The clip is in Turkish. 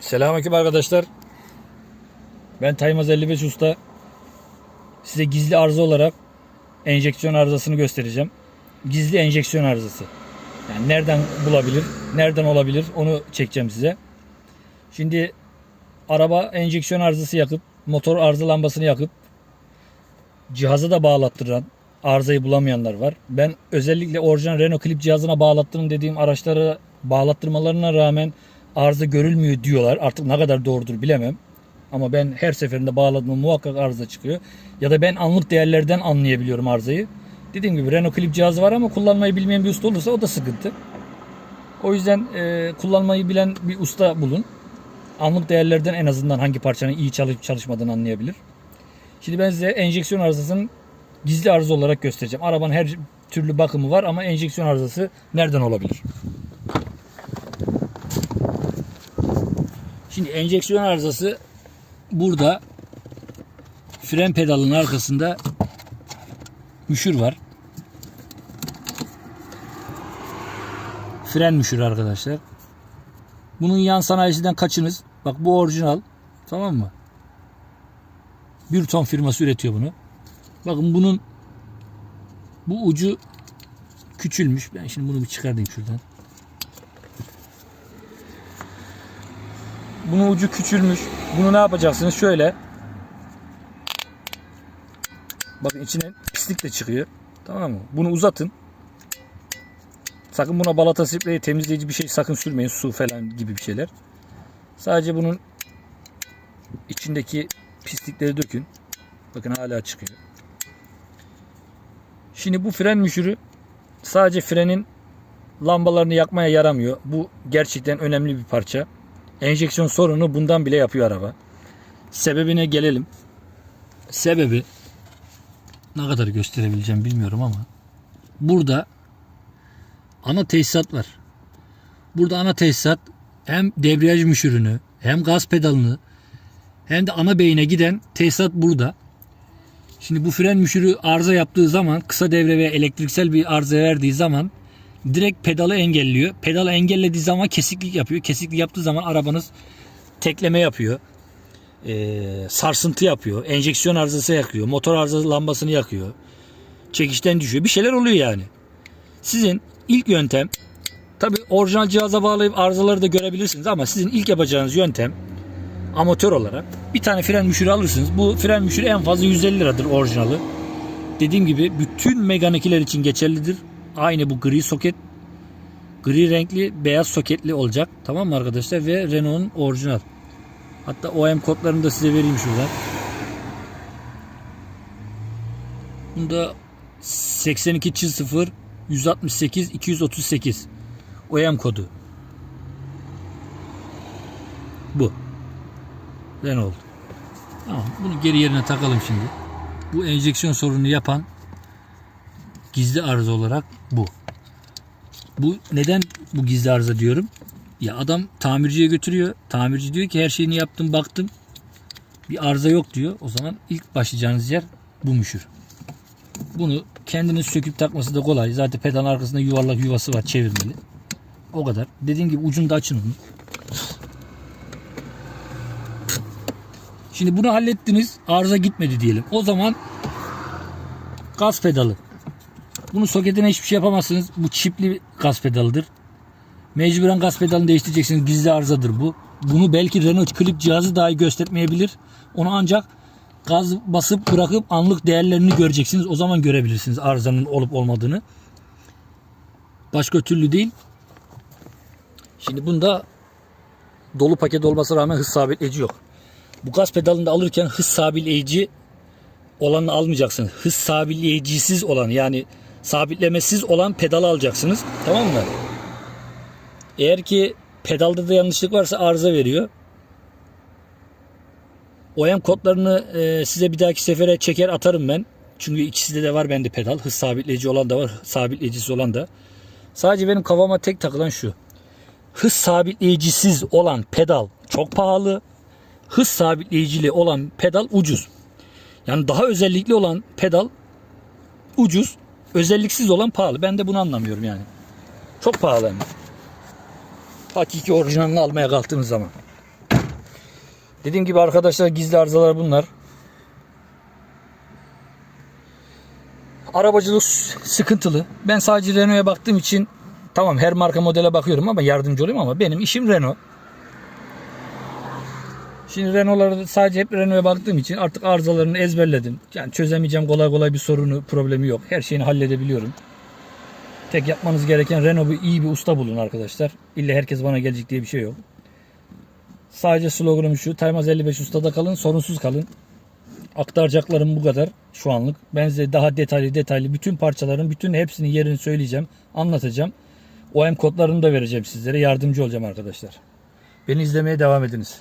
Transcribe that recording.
Selamünaleyküm arkadaşlar. Ben Taymaz 55 Usta. Size gizli arıza olarak enjeksiyon arızasını göstereceğim. Gizli enjeksiyon arızası. Yani nereden bulabilir, nereden olabilir onu çekeceğim size. Şimdi araba enjeksiyon arızası yakıp, motor arıza lambasını yakıp cihaza da bağlattıran arızayı bulamayanlar var. Ben özellikle orijinal Renault Clip cihazına bağlattırın dediğim araçları bağlattırmalarına rağmen arıza görülmüyor diyorlar. Artık ne kadar doğrudur bilemem. Ama ben her seferinde bağladığımda muhakkak arıza çıkıyor. Ya da ben anlık değerlerden anlayabiliyorum arızayı. Dediğim gibi Renault Clip cihazı var ama kullanmayı bilmeyen bir usta olursa o da sıkıntı. O yüzden e, kullanmayı bilen bir usta bulun. Anlık değerlerden en azından hangi parçanın iyi çalışıp çalışmadığını anlayabilir. Şimdi ben size enjeksiyon arızasının gizli arıza olarak göstereceğim. Arabanın her türlü bakımı var ama enjeksiyon arızası nereden olabilir? Şimdi enjeksiyon arızası burada fren pedalının arkasında müşür var. Fren müşürü arkadaşlar. Bunun yan sanayisinden kaçınız. Bak bu orijinal. Tamam mı? Bir ton firması üretiyor bunu. Bakın bunun bu ucu küçülmüş. Ben şimdi bunu bir çıkarayım şuradan. Bunun ucu küçülmüş. Bunu ne yapacaksınız? Şöyle. Bakın içine pislik de çıkıyor. Tamam mı? Bunu uzatın. Sakın buna balata spreyi temizleyici bir şey sakın sürmeyin. Su falan gibi bir şeyler. Sadece bunun içindeki pislikleri dökün. Bakın hala çıkıyor. Şimdi bu fren müşürü sadece frenin lambalarını yakmaya yaramıyor. Bu gerçekten önemli bir parça. Enjeksiyon sorunu bundan bile yapıyor araba. Sebebine gelelim. Sebebi ne kadar gösterebileceğim bilmiyorum ama burada ana tesisat var. Burada ana tesisat hem debriyaj müşürünü hem gaz pedalını hem de ana beyine giden tesisat burada. Şimdi bu fren müşürü arıza yaptığı zaman kısa devre ve elektriksel bir arıza verdiği zaman direkt pedalı engelliyor. Pedalı engellediği zaman kesiklik yapıyor. Kesiklik yaptığı zaman arabanız tekleme yapıyor. Ee, sarsıntı yapıyor. Enjeksiyon arızası yakıyor. Motor arızası lambasını yakıyor. Çekişten düşüyor. Bir şeyler oluyor yani. Sizin ilk yöntem tabi orijinal cihaza bağlayıp arızaları da görebilirsiniz ama sizin ilk yapacağınız yöntem amatör olarak bir tane fren müşürü alırsınız. Bu fren müşürü en fazla 150 liradır orijinali. Dediğim gibi bütün Megane için geçerlidir. Aynı bu gri soket gri renkli beyaz soketli olacak. Tamam mı arkadaşlar? Ve Renault'un orijinal. Hatta OM kodlarını da size vereyim şuradan. Bunda 82 çiz 0 168 238 OM kodu. Bu. Renault. Tamam. Bunu geri yerine takalım şimdi. Bu enjeksiyon sorunu yapan gizli arıza olarak bu. Bu neden bu gizli arıza diyorum? Ya adam tamirciye götürüyor. Tamirci diyor ki her şeyini yaptım baktım. Bir arıza yok diyor. O zaman ilk başlayacağınız yer bu müşür. Bunu kendiniz söküp takması da kolay. Zaten pedalın arkasında yuvarlak yuvası var çevirmeli. O kadar. Dediğim gibi ucunu da açın onu. Şimdi bunu hallettiniz. Arıza gitmedi diyelim. O zaman gaz pedalı. Bunu soketine hiçbir şey yapamazsınız. Bu çipli gaz pedalıdır. Mecburen gaz pedalını değiştireceksiniz. Gizli arızadır bu. Bunu belki Renault klip cihazı dahi göstermeyebilir. Onu ancak gaz basıp bırakıp anlık değerlerini göreceksiniz. O zaman görebilirsiniz arızanın olup olmadığını. Başka türlü değil. Şimdi bunda dolu paket olmasına rağmen hız sabitleyici yok. Bu gaz pedalını da alırken hız sabitleyici olanı almayacaksınız. Hız sabitleyicisiz olan yani sabitlemesiz olan pedalı alacaksınız. Tamam mı? Eğer ki pedalda da yanlışlık varsa arıza veriyor. OEM kodlarını e, size bir dahaki sefere çeker atarım ben. Çünkü ikisi de var bende pedal. Hız sabitleyici olan da var, sabitleyicisi olan da. Sadece benim kafama tek takılan şu. Hız sabitleyicisiz olan pedal çok pahalı. Hız sabitleyicili olan pedal ucuz. Yani daha özellikli olan pedal ucuz, özelliksiz olan pahalı. Ben de bunu anlamıyorum yani. Çok pahalı hem. Hakiki orijinalini almaya kalktığınız zaman. Dediğim gibi arkadaşlar gizli arızalar bunlar. Arabacılık sıkıntılı. Ben sadece Renault'a baktığım için tamam her marka modele bakıyorum ama yardımcı olayım ama benim işim Renault. Şimdi Renault'lara sadece hep Renault'a baktığım için artık arızalarını ezberledim. Yani çözemeyeceğim kolay kolay bir sorunu, problemi yok. Her şeyini halledebiliyorum. Tek yapmanız gereken Renault'u iyi bir usta bulun arkadaşlar. İlla herkes bana gelecek diye bir şey yok. Sadece sloganım şu. Taymaz 55 ustada kalın, sorunsuz kalın. Aktaracaklarım bu kadar şu anlık. Ben size daha detaylı detaylı bütün parçaların bütün hepsinin yerini söyleyeceğim, anlatacağım. OM kodlarını da vereceğim sizlere. Yardımcı olacağım arkadaşlar. Beni izlemeye devam ediniz.